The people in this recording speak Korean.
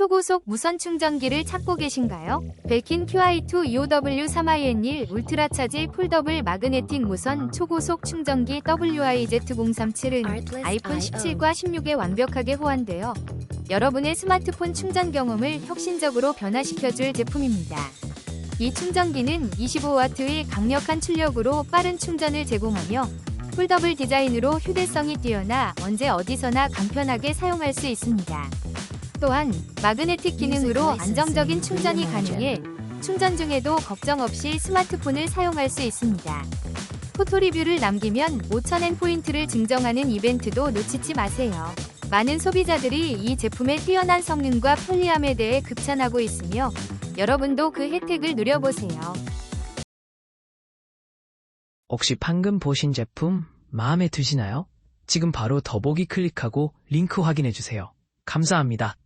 초고속 무선 충전기를 찾고 계신가요? 벨킨 QI2 EOW3IN1 울트라 차지 폴더블 마그네틱 무선 초고속 충전기 WIZ037은 아이폰 17과 16에 완벽하게 호환되어 여러분의 스마트폰 충전 경험을 혁신적으로 변화시켜줄 제품입니다. 이 충전기는 25W의 강력한 출력으로 빠른 충전을 제공하며 폴더블 디자인으로 휴대성이 뛰어나 언제 어디서나 간편하게 사용할 수 있습니다. 또한 마그네틱 기능으로 안정적인 충전이 가능해 충전 중에도 걱정 없이 스마트폰을 사용할 수 있습니다. 포토 리뷰를 남기면 5,000엔 포인트를 증정하는 이벤트도 놓치지 마세요. 많은 소비자들이 이 제품의 뛰어난 성능과 편리함에 대해 극찬하고 있으며 여러분도 그 혜택을 누려보세요. 혹시 방금 보신 제품 마음에 드시나요? 지금 바로 더보기 클릭하고 링크 확인해 주세요. 감사합니다.